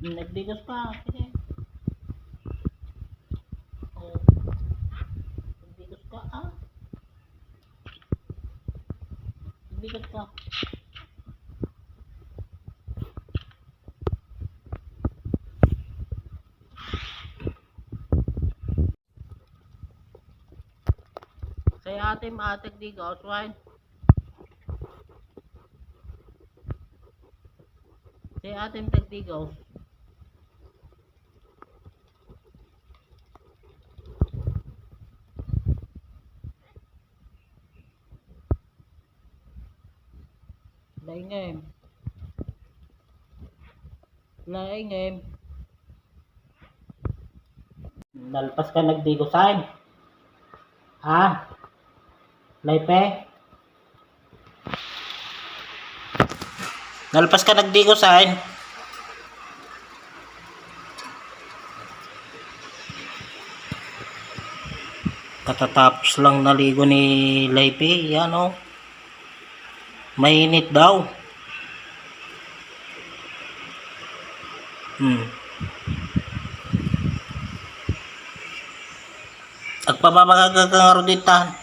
Nagdigos pa. Sige. Oh. Nagdigos ka ah. Nagdigos ka. Kaya ate maatik digos, wine. Kaya ating tagdigaw. Laingem. Laingem. Nalpas ka nagdigosan. Ha? Laipe? Nalpas ka nagdigosan. Katatapos lang naligo ni Laipe. Yan o. Mainit daw. Hmm. Agpamamagagagaro dito.